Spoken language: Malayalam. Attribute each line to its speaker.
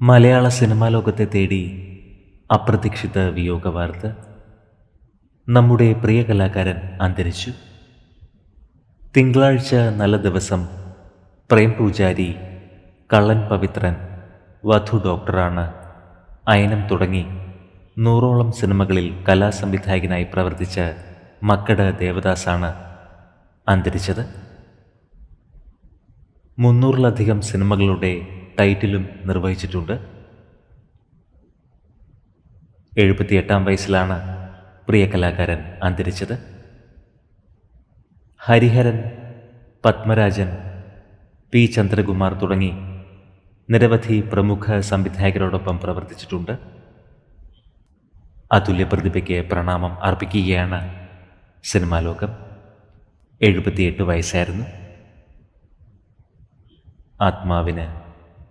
Speaker 1: മലയാള സിനിമാ ലോകത്തെ തേടി അപ്രതീക്ഷിത വിയോഗ വാർത്ത നമ്മുടെ പ്രിയ കലാകാരൻ അന്തരിച്ചു. തിങ്കളാഴ്ച നല്ല ദിവസം പ്രേം പൂജാരി കള്ളൻ പവിത്രൻ വധു ഡോക്ടറാണ് അയനം തുടങ്ങി നൂറോളം സിനിമകളിൽ കലാസംവിധായകനായി പ്രവർത്തിച്ച മക്കട ദേവദാസാണ് അന്തരിച്ചത്. മുന്നൂറിലധികം സിനിമകളുടെ ടൈറ്റിലും നിർവഹിച്ചിട്ടുണ്ട്. എഴുപത്തിയെട്ടാം വയസ്സിലാണ് പ്രിയ കലാകാരൻ അന്തരിച്ചത്. ഹരിഹരൻ പത്മരാജൻ പി. ചന്ദ്രകുമാർ തുടങ്ങി നിരവധി പ്രമുഖ സംവിധായകരോടൊപ്പം പ്രവർത്തിച്ചിട്ടുണ്ട്. അതുല്യ പ്രതിഭയ്ക്ക് പ്രണാമം അർപ്പിക്കുകയാണ് സിനിമാ ലോകം. എഴുപത്തിയെട്ട് വയസ്സായിരുന്നു. ആത്മാവിന്